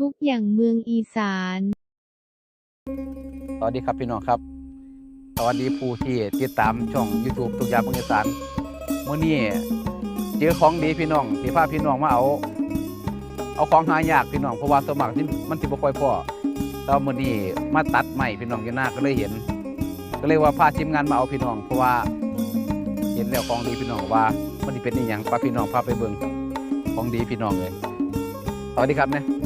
ทุกอย่างเมืองอีสาน สวัสดีครับพี่น้องครับ สวัสดีผู้ที่ติดตามช่อง YouTube ทุกอย่างเมืองอีสานเมื้อนี้เจอของดีพี่น้องที่พาพี่น้องมาเอา เอาของหายากพี่น้องเพราะว่าสมัครที่มันสิบ่ค่อยพอแตอนมื้อนี้มาตัดใหม่พี่น้องอยู่หน้าก็เลยเห็น ก็เลยว่าพาทีมงานมาเอาพี่น้อง เพราะว่าเห็นแล้วของดีพี่น้องว่ามันเป็นอีหยังพาพี่น้องพาไปเบิ่งของดีพี่น้องเลยสวัสดีครับเนี่ย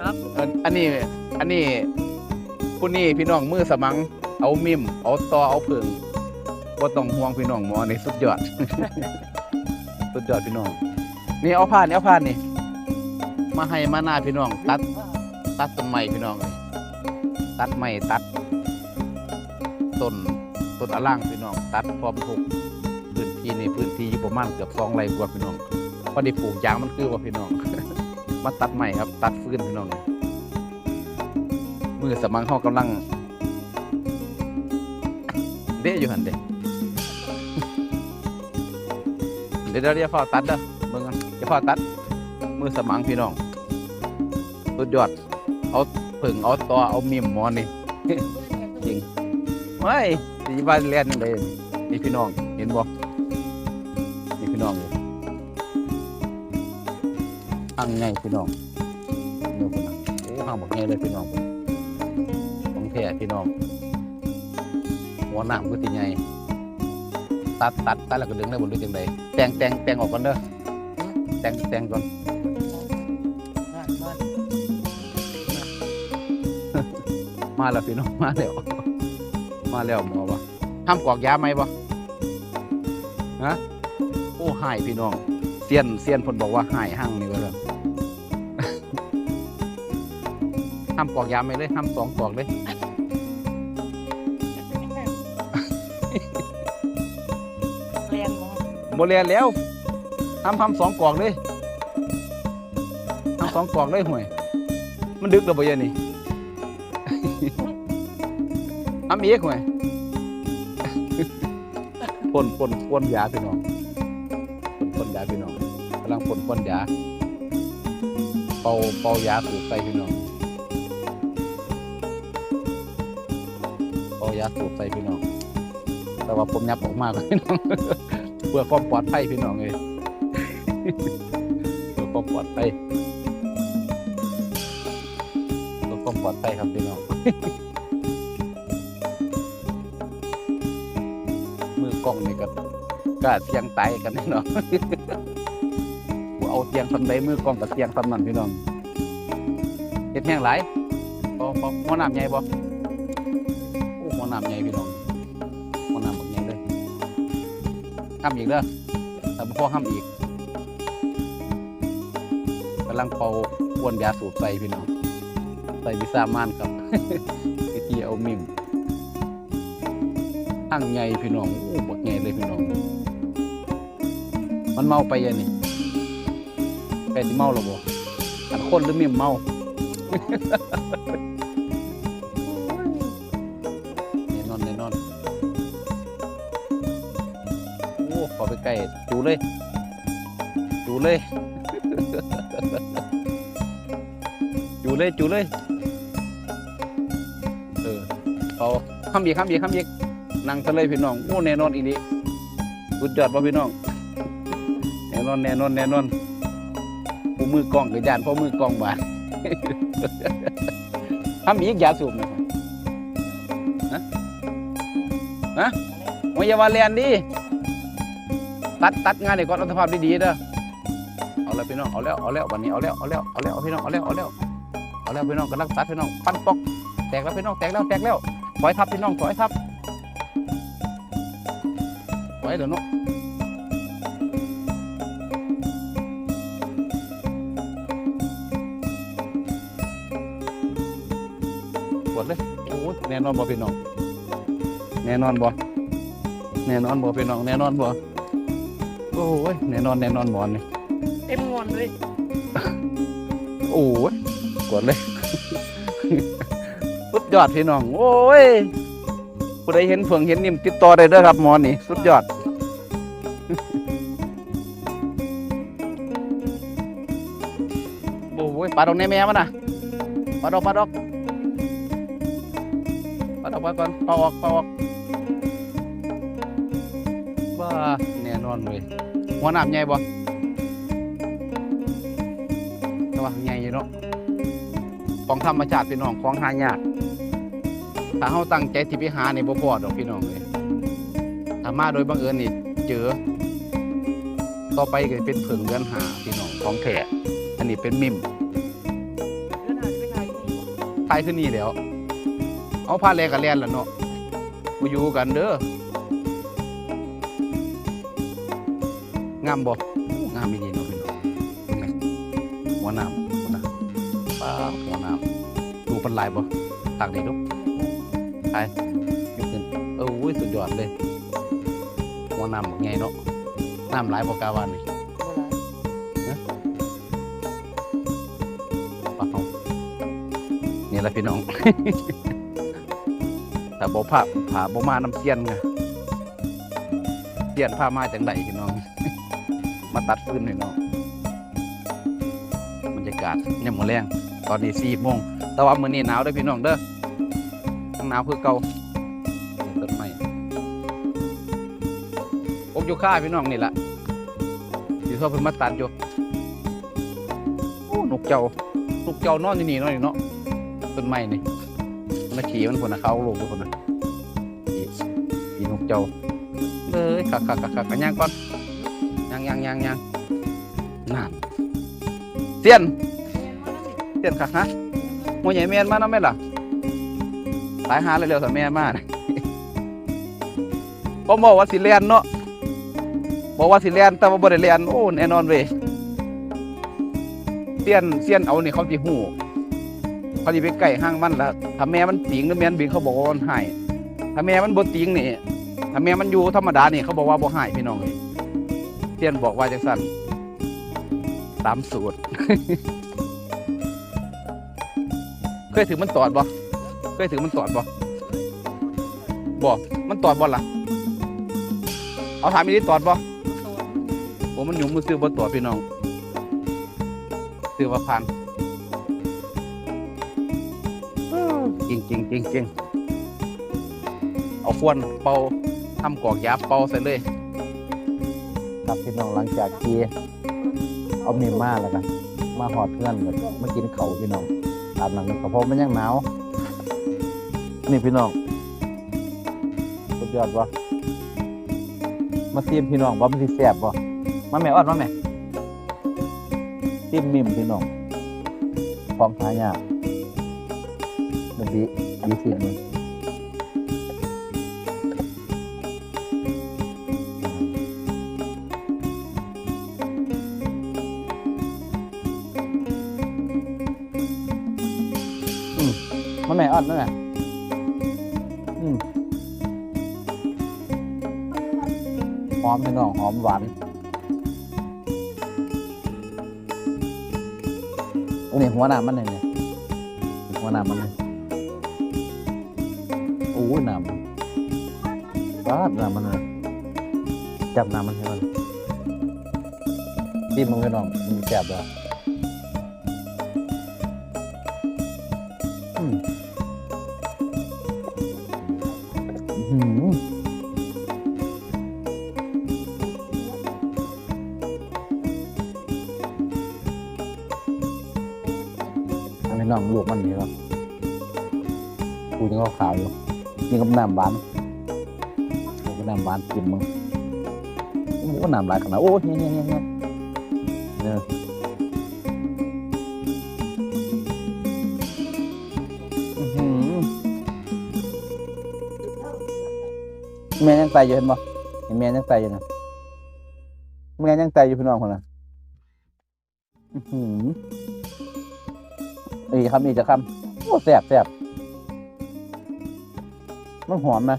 ครับ เอ่ออันนี้ อันนี้ผู้นี้พี่น้องมือสมัง เอามิม เอาตอเอาเพิงบ่ต้องห่วงพี่น้องหมอนี่สุดยอด สุดยอดพี่น้อง นี่เอาผ่านนี่เอาผ่านนี่ มาให้มาหน้าพี่น้อง ตัด ตัดต้นไม้พี่น้องเลยตัดไม้ตัดต้นต้นอะล่างพี่น้อง ตัดพร้อมปลูกพื้นที่นี่พื้นที่อยู่ประมาณเกือบสองไร่กว่าพี่น้องพอได้ปลูกยางมันคือว่าพี่น้อง มาตัดใหม่ครับ ตัดฟืนพี่น้องมือสมังเขากำลัง เด้อยู่หันเด้เดี๋ยวเดี๋ยวพ่อตัดเด้อเบิ่งกันเดี๋ยวพ่อตัด มือสมังพี่น้องสุดยอด เอาผึ่งเอาตอเอามิมมอนี่จริงไม่สีบ้านเรียนเลยนี่พี่น้องเห็นบ่นี่ อังไงพี่น้องเนื้อพี่น้องโอ้ห้างบอกไงเลยพี่น้องของแท้พี่น้องหัวหนามก็ตีไงตัดตัดตัดแล้วก็ดึงได้บนรู้จังใดแต่งแต่งแต่งออกก่อนเด้อแต่งแต่งก่อนบ้านบ้านมาแล้วพี่น้องมาแล้วมาแล้วหมอวะทำกรอกยาไหมบ่ฮะโอ้หายพี่น้องเซียนเซียนเพนบอกว่าหายหั่งนี่วะเลย ทำกรอกยาไหมเลยทำสองกรอกเลย เรียนมาโมเรียนแล้วทำทำสองกรอกเลยทำสองกรอกเลยห่วย มันดึกแล้วบ่เยันนี่ทำอีกห่วยพ่นพ่นพ่นยาพี่น้องพ่นพ่นยาพี่น้องกำลังพ่นพ่นยาเป่าเป่ายาสูบใส่พี่น้อง ยาสูบใส่พี่น้อง แต่ว่าผมยับออกมากพี่น้อง เพื่อความปลอดภัยพี่น้องเลยเพื่อความปลอดภัยเพื่อความปลอดภัยครับพี่น้อง มือกล้องนี่ก็กล้าเสียงตายกันแน่นอนเอาเสียงทำใดมือกล้องกับเสียงทำนั่นพี่น้องเห็ดแห้งหลายพอพอหัวน้ำใหญ่บ่ อน้ำใหญ่พี่น้องหัวน้ำบักใหญ่เลยห้ามอีกเด้อแต่พ่อห้ามอีกกำลังเป่าอ้วนยาสูบใส่พี่น้องใส่วิซามานครับไอตีเอามิมตั้งใหญ่พี่น้องโอ้บักใหญ่เลยพี่น้อง มันเมาไปยังนี่แปดที่เมาหรอบ่อันคนหรือมีมเมา ใกล้จูเลยจูเลย จูเลยจูเลยเออเอาคำอีกคำอีกคำอีกนั่งทะเลพี่น้องโอ้แน่นอนอีนี้สุดยอดป่ะพี่น้องแน่นอนแน่นอนแน่นอนผู้มือกองกับยานพ่อมือกองบาดทำอีกยาสูบนะฮะฮะโอ้ยอย่ามาเรียนดิ ตัดตัดงานเด็กก่อนอาสภาพดีๆเด้อเอาแล้วพี่น้องเอาแล้วเอาแล้ววันนี้เอาแล้วเอาแล้วเอาแล้วพี่น้องเอาแล้วเอาแล้วเอาแล้วพี่น้องกำลังตัดพี่น้องปั้นปอกแตกแล้วพี่น้องแตกแล้วแตกแล้วถอยทับพี่น้องถอยทับไว้เดี๋ยวเนาะปวดเลยโอ้แน่นอนบ่พี่น้องแน่นอนบ่แน่นอนบ่พี่น้องแน่นอนบ่ อ้ยแน่นอนแน่นอนหมอนนี่เต็มงอนเลยโอ้ยปวดเลยสุดยอดพี่น้อง โอ้ยผู้ใดเห็นเฟืองเห็นนิ่มติดต่อได้เด้อครับหมอนนี่สุดยอดโอ้ยปลาตรงในแม่มันน่ะปัดออกปัดออกปัดออกปัดก่อนเป่าออกเป่าออกบ้าแน่นอนเลยหัวหน้ำใหญ่บ่แต่ว่าใหญ่อยู่เนาะของธรรมชาติพี่น้องของหายากถ้าเฮาตั้งใจที่ไปหานี่บ่พอดอกพี่น้องเลยถ้ามาโดยบังเอิญนี่เจอ ต่อไปก็เป็นเผิงเดือนหาพี่น้องของแท้อันนี้เป็นมิมเดือนหน้าจะไปถ่ายที่นี่ทายขึ้นนี่แหล้ว เอาพาแลกับแลนล่ะเนาะมาอยู่กันเด้อามบ่งามอีดีเนาะพี่น้องเห็นไหมหัวน้ำหัวน้ำป้าบหัวน้ำดูเป็นลายบ่ตากดีลูกไปยกขึ้นเอออุ้ยสุดยอดเลยหัวน้ำไงเนาะน้ำหลายบ่กาวานนี่บ่หลายปะเอานี่แหละพี่น้องแต่บ่พาผาบ่มาน้ำเสียนไงเสียนพามาจังไดพี่น้อง มาตัดฟืนหน้องบรรยากาศเนี่ยามมื้อแรงตอนนี้สี่โมงแต่ว่ามื้อนี้หนาวด้อพี่น้องเด้อทั้งหนาวคือเก่าต้นไม้อกยูค่าพี่น้องนี่แหล่ะสิเขาเพิ่นมาตัดอยู่โอ้นกเจ้าลูกเจ้านอนอยู่นี่เนาะนี่เนาะต้นไม้นี่มันขี่มันคนนะเขาลูกอยู่คนนะขี่นกเจ้าเอ้ยคักคักคักคักกันย่างก่อน ย่างย่างย่างย่างนั่นเสียนเสียนคักฮะโมใหญ่แมนมาเนาะแม่ล่ะตายหาเร็วๆสัแม่มาน่ะผมบอกว่าสิเลียนเนาะบอกว่าสิเลียนแต่ว่าบ่ได้เลียนโอ้แน่นอนเว้ยเสียนเสียนเอานี่เขาสิหูเขาสิไปไก่ห้างมันล้วถ้าแม่มันติงหรือแม่นบิงเขาบอกว่ามันหายถ้าแม่มันบ่ติงนี่ถ้าแม่มันอยู่ธรรมดานี่เขาบอกว่าบ่หายพี่น้องเลย เสี้ยนบอกว่าจังซั่นตามสูตร เคยถือมันตอดบ่เคยถือมันตอดบ่บ่มันตอดบ่ล่ะ เอาถามอีนี่ตอดบ่ผมมันหยุ่มมือซื้อบ่ตอดพี่น้องซื้อมาพันจริงจริงจริงจริงเอาควนเป่าทำกอกยาเป่าใส่เลย ครับพี่น้องหลังจากที่เอาเมมมาแล้วกันมาหอดเพื่อนกันมากินเขาพี่น้องอาบน้ำกันเพราะมันยังหนาวนี่พี่น้องสุดยอดวะมาซีมพี่น้องว่ามันสิแซ่บบ่มาแม่ออดมาแม่จิ้มมิมพี่น้องของทายากมันดีดีสิมึงอื อ่อนนั่นแหละหอมพี่น้องหอมหวานอันนี้หัวหน้ามันเลยเนี่ยหัวหน้ามันเลยโอ้ยน้ำมันปาดน้ำมันเลยจับน้ำมันให้มันดิมึงไปน้องมันแจ็บแล้วอืม นี่ก็น้ำหวานกูก็น้ำหวานกินมึงโอ้โหน้ำหลายขนาดโอ้ยเนี่ยเนี่ยเนี่ยเนี่ยเนี่ยอื้อหือแม่ยังไตอยู่เห็นบ่เห็นแม่ยังไตอยู่นะแม่ยังไตอยู่พี่น้องคนน่ะอือหืออีกคำอีกจะคำโอ้แสบแสบ มันหอมนะ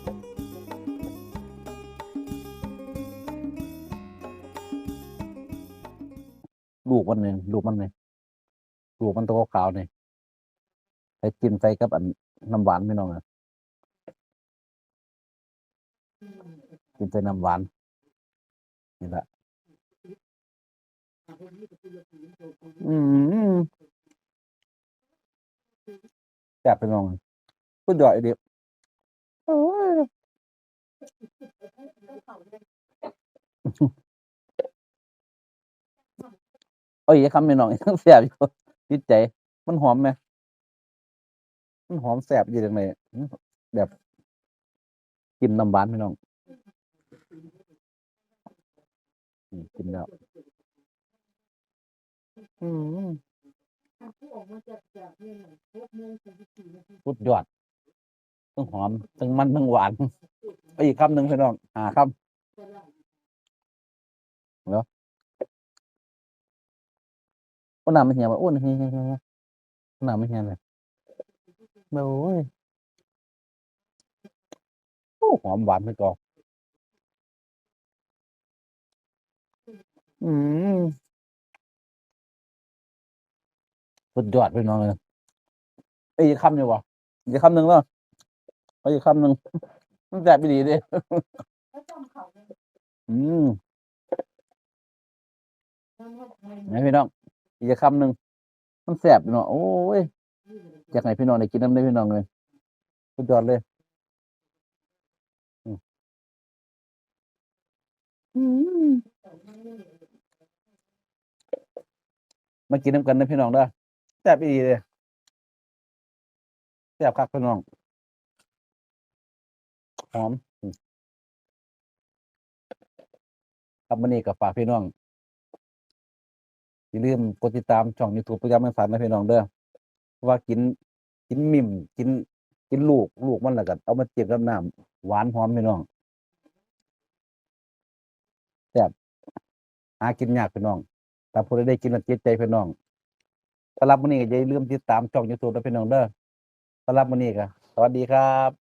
ลูกมันหนึ่งลูกมันหนึ่งลูกมันตัวขาวๆนี่ยไปกินใส่กับอันน้ำหวานพี่น้องอะกินใส่น้ำหวานนี่แหละอืมแซ่บพี่น้องสุดอดอีเดีย โอ้ยเอ้ยคำพี่น้องยังแซ่บอยู่ติดใจ มันหอมไหมมันหอมแซ่บอยู่ตรงไหนแบบกินน้ำหวานพี่น้องกินแล้วอืมสุดยอด ทั้งหอมทั้งมันทั้งหวานไปอีกคำหนึ่งพี่น้องหาคำเนาะก็น้ำมันเหี่ยวว่าอ้วนเฮียเฮียเฮียน้ำมันเหี่ยวเลยโอ้ยโอ้หอมหวานไปก่อนอืมสุดยอดพี่น้องเลยไอ้ยอีกคำหนึ่งวะอีกคำหนึ่งแล้ว ไปอีกคำหนึ่งมันแซ่บไปดีดิอืมไหนพี่น้องอีกคำหนึ่งมันแซ่บเนาะโอ้ยอยากให้พี่น้องได้กินน้ำได้พี่น้องเลยสุดยอดเลยอืมอืมมากินน้ำกันนะพี่น้องเด้อแซ่บอีเลยแซ่บคักพี่น้อง หอมอืมครับวันนี้กับฝากพี่น้องอย่าลืมกดติดตามช่อง YouTube ประจำวันสันนะพี่น้องเด้อว่ากินกินมิ่มกิน กินลูกลูกมันแล้วกันเอามาเจียบกับน้ำหวานหอมพี่น้องแซ่บหากินยากพี่น้องแต่พอได้กินแล้วจิตใจพี่น้องสำหรับวันนี้ก็อย่าลืมติดตามช่อง YouTube นะพี่น้องเด้อสำหรับวันนี้ก็สวัสดีครับ